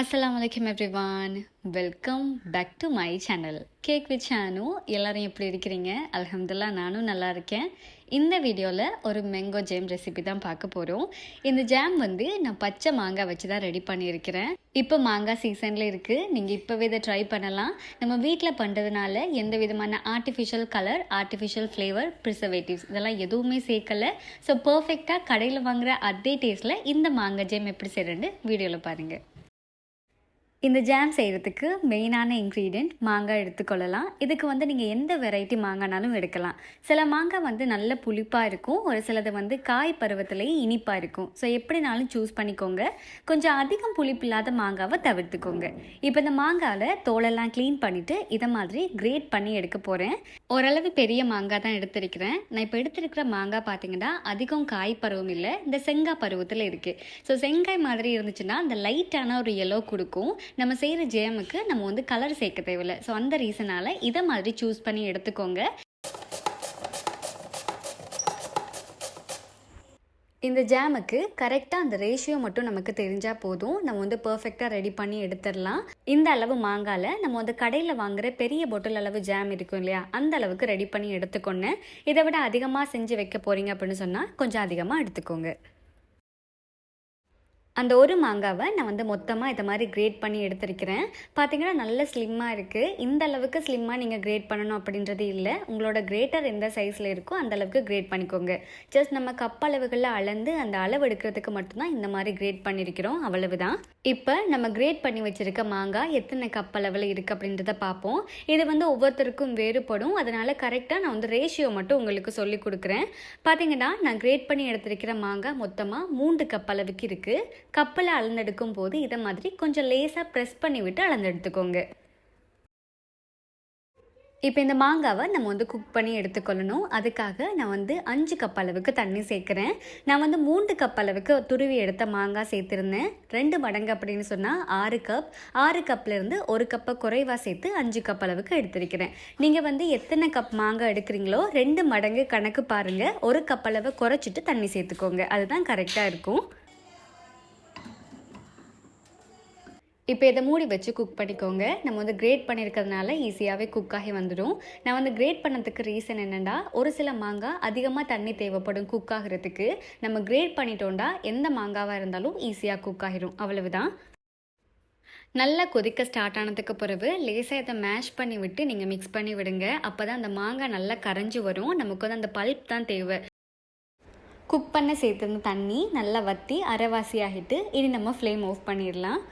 அஸ்ஸலாமு அலைக்கும் everyone welcome back to my channel cake with Sanu எல்லாரும் எப்படி இருக்கிறீங்க? அல்ஹம்துல்லா நானும் நல்லா இருக்கேன். இந்த வீடியோவில் ஒரு மேங்கோ ஜேம் ரெசிபி தான் பார்க்க போகிறோம் இந்த ஜாம் வந்து நான் பச்சை மாங்காய் வச்சு தான் ரெடி பண்ணியிருக்கிறேன். இப்போ மாங்காய் சீசனில் இருக்குது நீங்கள் இப்போவே இதை ட்ரை பண்ணலாம். நம்ம வீட்டில் பண்ணுறதுனால எந்த விதமான artificial colour artificial flavour preservatives இதெல்லாம் எதுவுமே சேர்க்கலை. ஸோ பர்ஃபெக்டாக கடையில் வாங்குகிற அதே டேஸ்ட்டில் இந்த மாங்காய் ஜேம் எப்படி செய்கிறேன்னு வீடியோவில் பாருங்கள் இந்த ஜாம் செய்கிறதுக்கு மெயினான இன்க்ரீடியண்ட் மாங்காய் எடுத்துக்கொள்ளலாம். இதுக்கு வந்து நீங்கள் எந்த வெரைட்டி மாங்காய்னாலும் எடுக்கலாம். சில மாங்காய் வந்து நல்ல புளிப்பாக இருக்கும். ஒரு சிலது வந்து காய் பருவத்திலேயே இனிப்பாக இருக்கும். ஸோ எப்படினாலும் சூஸ் பண்ணிக்கோங்க. கொஞ்சம் அதிகம் புளிப்பு இல்லாத மாங்காவை தவிர்த்துக்கோங்க. இப்போ இந்த மாங்காவில் தோலெல்லாம் க்ளீன் பண்ணிவிட்டு இதை மாதிரி கிரேட் பண்ணி எடுக்க போகிறேன் ஓரளவு பெரிய மாங்காய் தான் எடுத்திருக்கிறேன். நான் இப்போ எடுத்திருக்கிற மாங்காய் பார்த்தீங்கன்னா அதிகம் காய் பருவம் இல்லை இந்த செங்காய் பருவத்தில் இருக்குது ஸோ செங்காய் மாதிரி இருந்துச்சுன்னா அந்த லைட்டான ஒரு எல்லோ கொடுக்கும். நம்ம செய்கிற ஜேமுக்கு நம்ம வந்து கலர் சேர்க்க தேவையில்லை. ஸோ அந்த ரீசனால் இதை மாதிரி சூஸ் பண்ணி எடுத்துக்கோங்க. இந்த ஜாமுக்கு கரெக்டாக அந்த ரேஷியோ மட்டும் நமக்கு தெரிஞ்சால் போதும். நம்ம வந்து பர்ஃபெக்டாக ரெடி பண்ணி எடுத்துடலாம். இந்த அளவு மாங்காயில் நம்ம வந்து கடையில் வாங்குகிற பெரிய பொட்டில் அளவு ஜாம் இருக்கும் இல்லையா? அந்த அளவுக்கு ரெடி பண்ணி எடுத்துக்கொண்டு இதை விட அதிகமாக செஞ்சு வைக்க போகிறீங்க அப்படின்னு சொன்னால் கொஞ்சம் அதிகமாக எடுத்துக்கோங்க. அந்த ஒரு மாங்காவை நான் வந்து மொத்தமாக இதை மாதிரி கிரேட் பண்ணி எடுத்திருக்கிறேன். பார்த்தீங்கன்னா நல்ல ஸ்லிம்மாக இருக்குது இந்த அளவுக்கு ஸ்லிம்மாக நீங்கள் கிரேட் பண்ணணும் அப்படின்றது இல்லை. உங்களோட கிரேட்டர் எந்த சைஸில் இருக்கோ அந்த அளவுக்கு கிரேட் பண்ணிக்கோங்க. ஜஸ்ட் நம்ம கப் அளவுகளில் அளந்து அந்த அளவு எடுக்கிறதுக்கு மட்டும்தான் இந்த மாதிரி கிரேட் பண்ணியிருக்கிறோம் அவ்வளவு தான் இப்போ நம்ம கிரேட் பண்ணி வச்சுருக்க மாங்காய் எத்தனை கப் அளவில் இருக்குது அப்படின்றத பார்ப்போம். இது வந்து ஒவ்வொருத்தருக்கும் வேறுபடும். அதனால் கரெக்டாக நான் வந்து ரேஷியோ மட்டும் உங்களுக்கு சொல்லி கொடுக்குறேன். பார்த்தீங்கன்னா நான் கிரேட் பண்ணி எடுத்திருக்கிற மாங்காய் மொத்தமாக மூன்று கப் அளவுக்கு இருக்குது கப்பலை அளந்தெடுக்கும் போது இதை மாதிரி கொஞ்சம் லேசாக ப்ரெஸ் பண்ணி விட்டு அளந்தெடுத்துக்கோங்க. இப்போ இந்த மாங்காவை நம்ம வந்து குக் பண்ணி எடுத்துக்கொள்ளணும். அதுக்காக நான் வந்து அஞ்சு கப் அளவுக்கு தண்ணி சேர்க்குறேன். நான் வந்து மூன்று கப் அளவுக்கு துருவி எடுத்த மாங்காய் சேர்த்துருந்தேன். ரெண்டு மடங்கு அப்படின்னு சொன்னால் ஆறு கப் ஆறு கப்லேருந்து ஒரு கப்பை குறைவாக சேர்த்து அஞ்சு கப் அளவுக்கு எடுத்திருக்கிறேன். நீங்கள் வந்து எத்தனை கப் மாங்காய் எடுக்கிறீங்களோ ரெண்டு மடங்கு கணக்கு பாருங்கள் ஒரு கப் அளவை குறைச்சிட்டு தண்ணி சேர்த்துக்கோங்க. அதுதான் கரெக்டாக இருக்கும். இப்போ இதை மூடி வச்சு குக் பண்ணிக்கோங்க. நம்ம வந்து கிரேட் பண்ணியிருக்கிறதுனால ஈஸியாகவே குக் ஆகி வந்துடும். நான் வந்து கிரேட் பண்ணதுக்கு ரீசன் என்னென்னா ஒரு சில மாங்காய் அதிகமாக தண்ணி தேவைப்படும் குக் ஆகிறதுக்கு. நம்ம கிரேட் பண்ணிட்டோண்டா எந்த மாங்காவாக இருந்தாலும் ஈஸியாக குக் ஆகிரும் அவ்வளவுதான். நல்லா கொதிக்க ஸ்டார்ட் ஆனதுக்கு பிறகு லேசாக இதை மேஷ் பண்ணி விட்டு நீங்கள் மிக்ஸ் பண்ணி விடுங்க. அப்போ தான் அந்த மாங்காய் நல்லா கரைஞ்சி வரும். நமக்கு வந்து அந்த பல்ப் தான் தேவை. குக் பண்ண சேர்த்துருந்த தண்ணி நல்லா வற்றி அரைவாசி ஆகிட்டு இனி நம்ம ஃப்ளேம் ஆஃப் பண்ணிடலாம்.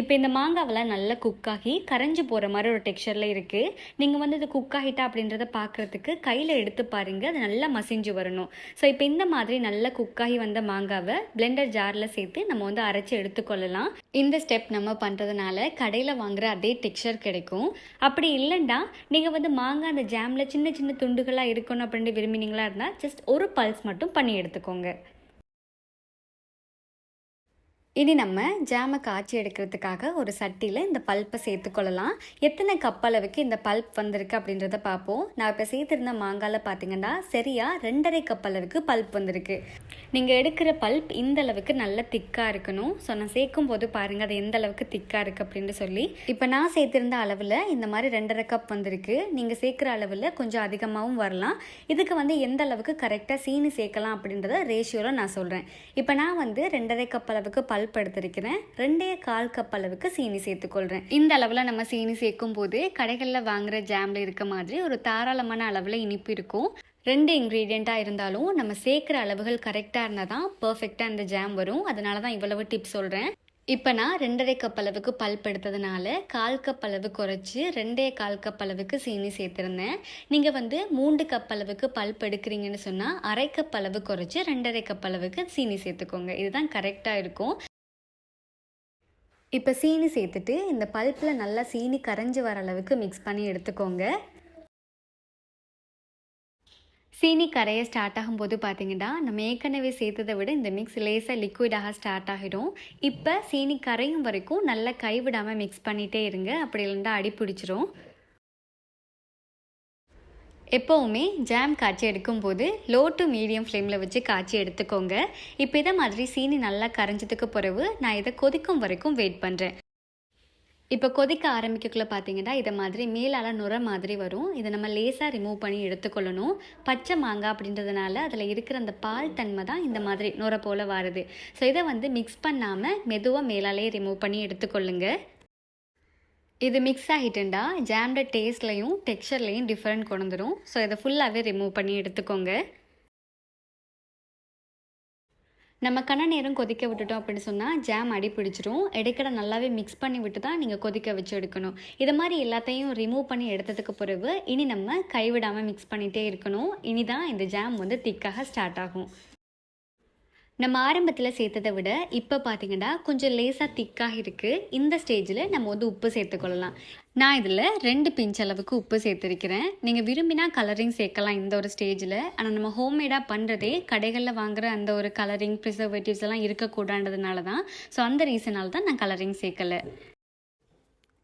இப்போ இந்த மாங்காவெல்லாம் நல்லா குக் ஆகி கரைஞ்சி போகிற மாதிரி ஒரு டெக்ஸ்சரில் இருக்குது நீங்கள் வந்து இது குக் ஆகிட்டா அப்படின்றத பார்க்குறதுக்கு கையில் எடுத்து பாருங்கள் அது நல்லா மசிஞ்சு வரணும். ஸோ இப்போ இந்த மாதிரி நல்லா குக் ஆகி வந்த மாங்காவை பிளெண்டர் ஜாரில் சேர்த்து நம்ம வந்து அரைச்சி எடுத்துக்கொள்ளலாம். இந்த ஸ்டெப் நம்ம பண்ணுறதுனால கடையில் வாங்குற அதே டெக்ஸ்சர் கிடைக்கும். அப்படி இல்லைண்டா நீங்கள் வந்து மாங்காய் அந்த ஜாமில் சின்ன சின்ன துண்டுகளாக இருக்கணும் அப்படின்ட்டு விரும்பினீங்களா இருந்தால் ஜஸ்ட் ஒரு பல்ஸ் மட்டும் பண்ணி எடுத்துக்கோங்க. இனி நம்ம ஜாமை காய்ச்சி எடுக்கிறதுக்காக ஒரு சட்டியில் இந்த பல்ப்பை சேர்த்துக்கொள்ளலாம் எத்தனை கப் அளவுக்கு இந்த பல்ப் வந்திருக்கு அப்படின்றத பார்ப்போம். நான் இப்போ சேர்த்துருந்த மாங்காயில் பார்த்தீங்கன்னா சரியாக ரெண்டரை கப் அளவுக்கு பல்ப் வந்திருக்கு. நீங்கள் எடுக்கிற பல்ப் இந்த அளவுக்கு நல்ல திக்காக இருக்கணும். ஸோ நான் சேர்க்கும் போது பாருங்கள் அது எந்த அளவுக்கு திக்காக இருக்குது அப்படின்னு சொல்லி. இப்போ நான் சேர்த்திருந்த அளவில் இந்த மாதிரி ரெண்டரை கப் வந்திருக்கு. நீங்கள் சேர்க்குற அளவில் கொஞ்சம் அதிகமாகவும் வரலாம். இதுக்கு வந்து எந்த அளவுக்கு கரெக்டாக சீனி சேர்க்கலாம் அப்படின்றத ரேஷியோவில் நான் சொல்கிறேன் இப்போ நான் வந்து ரெண்டரை கப் அளவுக்கு பல்ப் பல்ப் எடுத்திருக்கிறேன் ரெண்டே கால் கப் அளவுக்கு சீனி சேர்த்துக்கொள்கிறேன் இந்த அளவில் நம்ம சீனி சேர்க்கும் போது கடைகளில் வாங்குற ஜாமில் இருக்க மாதிரி ஒரு தாராளமான அளவில் இனிப்பு இருக்கும். ரெண்டு இன்க்ரீடியண்ட்டாக இருந்தாலும் நம்ம சேர்க்குற அளவுகள் கரெக்டாக இருந்தால் தான் பர்ஃபெக்டாக இந்த ஜாம் வரும். அதனால தான் இவ்வளவு டிப்ஸ் சொல்கிறேன் இப்போ நான் ரெண்டரை கப் அளவுக்கு பல்ப் எடுத்ததுனால கால் கப் அளவு குறைச்சி ரெண்டே கால் கப் அளவுக்கு சீனி சேர்த்துருந்தேன். நீங்கள் வந்து மூன்று கப் அளவுக்கு பல்ப் எடுக்கிறீங்கன்னு சொன்னால் அரை கப் அளவு குறைச்சி ரெண்டரை கப் அளவுக்கு சீனி சேர்த்துக்கோங்க. இதுதான் கரெக்டாக இருக்கும். இப்போ சீனி சேர்த்துட்டு இந்த பல்ப்பில் நல்லா சீனி கரைஞ்சி வர அளவுக்கு மிக்ஸ் பண்ணி எடுத்துக்கோங்க. சீனி கரைய ஸ்டார்ட் ஆகும்போது பார்த்தீங்கன்னா நம்ம ஏற்கனவே சேர்த்ததை விட இந்த மிக்ஸ் லேசாக லிக்விடாக ஸ்டார்ட் ஆகிடும். இப்போ சீனி கரையும் வரைக்கும் நல்லா கைவிடாமல் மிக்ஸ் பண்ணிகிட்டே இருங்க. அப்படி இல்லைன்னா அடி பிடிச்சிரும். எப்போவுமே ஜாம் காய்ச்சி எடுக்கும்போது லோ டு மீடியம் ஃப்ளேமில் வச்சு காய்ச்சி எடுத்துக்கோங்க. இப்போ இதை மாதிரி சீனி நல்லா கரைஞ்சதுக்கு பிறகு நான் இதை கொதிக்கும் வரைக்கும் வெயிட் பண்ணுறேன் இப்போ கொதிக்க ஆரம்பிக்கக்குள்ள பார்த்தீங்கன்னா இதை மாதிரி மேலால் நுர மாதிரி வரும். இதை நம்ம லேசாக ரிமூவ் பண்ணி எடுத்துக்கொள்ளணும். பச்சை மாங்காய் அப்படின்றதுனால அதில் இருக்கிற அந்த பால் தன்மை தான் இந்த மாதிரி நுர போல் வருது. ஸோ இதை வந்து மிக்ஸ் பண்ணாமல் மெதுவாக மேலாலே ரிமூவ் பண்ணி எடுத்துக்கொள்ளுங்கள் இது மிக்ஸ் ஆகிட்டுண்டா ஜாம்ட டேஸ்ட்லையும் டெக்ஸ்சர்லையும் டிஃப்ரெண்ட் கொண்டு வந்துடும் ஸோ இதை ஃபுல்லாகவே ரிமூவ் பண்ணி எடுத்துக்கோங்க. நம்ம கண்ண நேரம் கொதிக்க விட்டுட்டோம் அப்படின்னு சொன்னால் ஜாம் அடி பிடிச்சிரும். இடைக்கடை நல்லாவே மிக்ஸ் பண்ணி விட்டு தான் நீங்கள் கொதிக்க வச்சு எடுக்கணும். இது மாதிரி எல்லாத்தையும் ரிமூவ் பண்ணி எடுத்ததுக்கு பிறகு இனி நம்ம கைவிடாமல் மிக்ஸ் பண்ணிகிட்டே இருக்கணும். இனி தான் இந்த ஜாம் வந்து திக்காக ஸ்டார்ட் ஆகும். நம்ம ஆரம்பத்தில் சேர்த்ததை விட இப்போ பார்த்தீங்கன்னா கொஞ்சம் லேசாக திக்காக இருக்குது இந்த ஸ்டேஜில் நம்ம வந்து உப்பு சேர்த்துக்கொள்ளலாம் நான் இதில் ரெண்டு பிஞ்ச் அளவுக்கு உப்பு சேர்த்துருக்கிறேன். நீங்கள் விரும்பினா கலரிங் சேர்க்கலாம் இந்த ஒரு ஸ்டேஜில் ஆனால் நம்ம ஹோம்மேடாக பண்ணுறதே கடைகளில் வாங்குகிற அந்த ஒரு கலரிங் ப்ரிசர்வேட்டிவ்ஸ் எல்லாம் இருக்கக்கூடாதுனால தான் ஸோ அந்த ரீசனால் தான் நான் கலரிங் சேர்க்கலை.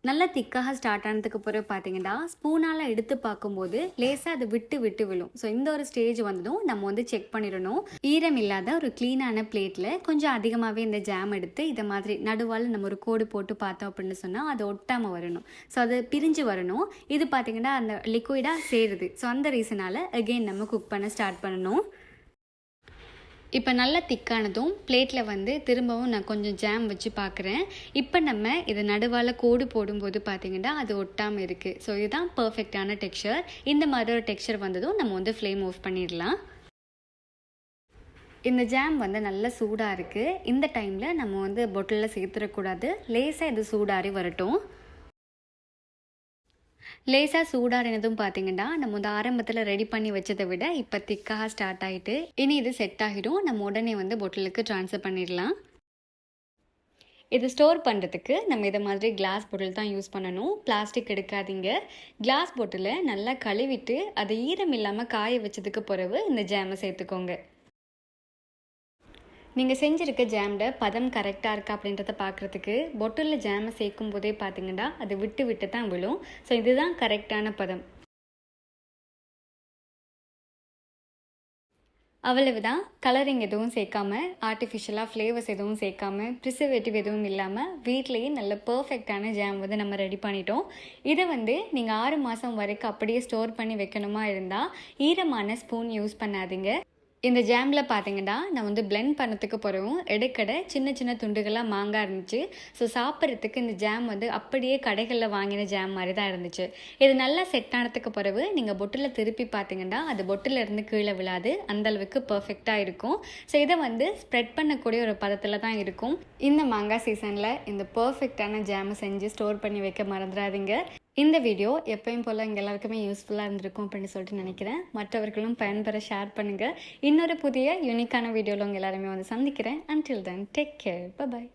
நல்லா திக்காக ஸ்டார்ட் ஆனதுக்கு பிறகு பார்த்தீங்கன்னா ஸ்பூனால் எடுத்து பார்க்கும்போது லேசாக அது விட்டு விட்டு விழும். ஸோ இந்த ஒரு ஸ்டேஜ் வந்ததும் நம்ம வந்து செக் பண்ணிடணும். ஈரம் இல்லாத ஒரு க்ளீனான பிளேட்டில் கொஞ்சம் அதிகமாகவே இந்த ஜாம் எடுத்து இதை மாதிரி நடுவால் நம்ம ஒரு கோடு போட்டு பார்த்தோம் அப்படின்னு சொன்னால் அது ஒட்டாமல் வரணும். ஸோ அது பிரிஞ்சு வரணும். இது பார்த்தீங்கன்னா அந்த லிக்விடாக சேருது. ஸோ அந்த ரீசனால் அகெயின் நம்ம குக் பண்ண ஸ்டார்ட் பண்ணணும். இப்போ நல்லா திக்கானதும் பிளேட்டில் வந்து திரும்பவும் நான் கொஞ்சம் ஜாம் வச்சு பார்க்குறேன் இப்போ நம்ம இதை நடுவால் கோடு போடும்போது பார்த்தீங்கன்னா அது ஒட்டாமல் இருக்குது ஸோ இதுதான் பர்ஃபெக்டான டெக்ஸ்சர் இந்த மாதிரி ஒரு டெக்ஸ்சர் வந்ததும் நம்ம வந்து ஃப்ளேம் ஆஃப் பண்ணிடலாம். இந்த ஜாம் வந்து நல்ல சூடாக இருக்குது இந்த டைமில் நம்ம வந்து பொட்டிலில் சேர்த்துடக்கூடாது. லேசாக இது சூடாரி வரட்டும். லேசாக சூடாறினதும் பார்த்தீங்கன்னா நம்ம வந்து ஆரம்பத்தில் ரெடி பண்ணி வச்சதை விட இப்போ திக்காக ஸ்டார்ட் ஆகிட்டு இனி இது செட் ஆகிடும். நம்ம உடனே வந்து பொட்டிலுக்கு ட்ரான்ஸ்ஃபர் பண்ணிடலாம். இது ஸ்டோர் பண்ணுறதுக்கு நம்ம இதை மாதிரி கிளாஸ் பொட்டில் தான் யூஸ் பண்ணணும். பிளாஸ்டிக் எடுக்காதீங்க. கிளாஸ் பொட்டிலை நல்லா கழுவிட்டு அதை ஈரம் இல்லாமல் காய வச்சதுக்கு பிறகு இந்த ஜாமை சேர்த்துக்கோங்க. நீங்கள் செஞ்சுருக்க ஜாமில் பதம் கரெக்டாக இருக்கா அப்படின்றத பார்க்குறதுக்கு பொட்டிலில் ஜாமை சேர்க்கும் போதே பார்த்தீங்கன்னா அது விட்டு விட்டு தான் விழும். ஸோ இதுதான் கரெக்டான பதம். அவ்வளவுதான். கலரிங் எதுவும் சேர்க்காம ஆர்டிஃபிஷியலாக ஃப்ளேவர்ஸ் எதுவும் சேர்க்காம ப்ரிசர்வேட்டிவ் எதுவும் இல்லாமல் வீட்லேயே நல்ல பர்ஃபெக்டான ஜாம் வந்து நம்ம ரெடி பண்ணிட்டோம். இதை வந்து நீங்கள் ஆறு மாதம் வரைக்கும் அப்படியே ஸ்டோர் பண்ணி வைக்கணுமா இருந்தால் ஈரமான ஸ்பூன் யூஸ் பண்ணாதீங்க. இந்த ஜாமில் பார்த்தீங்கன்னா நான் வந்து பிளெண்ட் பண்ணத்துக்கு பிறகும் எடுக்கடை சின்ன சின்ன துண்டுகளாக மாங்காய் இருந்துச்சு. ஸோ சாப்பிட்றதுக்கு இந்த ஜாம் வந்து அப்படியே கடைகளில் வாங்கின ஜாம் மாதிரி தான் இருந்துச்சு. இது நல்லா செட் ஆனதுக்கு பிறகு நீங்கள் பொட்டில் திருப்பி பார்த்தீங்கன்னா அது பொட்டில் இருந்து கீழே விழாது. அந்தளவுக்கு பர்ஃபெக்டாக இருக்கும். ஸோ இதை வந்து ஸ்ப்ரெட் பண்ணக்கூடிய ஒரு பதத்தில் தான் இருக்கும். இந்த மாங்காய் சீசனில் இந்த பர்ஃபெக்டான ஜாமை செஞ்சு ஸ்டோர் பண்ணி வைக்க மறந்துடாதீங்க. இந்த வீடியோ எப்பயும் போல் இங்கே எல்லாருக்குமே யூஸ்ஃபுல்லாக இருந்திருக்கும் அப்படின்னு சொல்லிட்டு நினைக்கிறேன். மற்றவர்களும் பயன்பெற ஷேர் பண்ணுங்கள் இன்னொரு புதிய யூனிக்கான வீடியோவில் உங்கள் எல்லாருமே வந்து சந்திக்கிறேன். Until then take care bye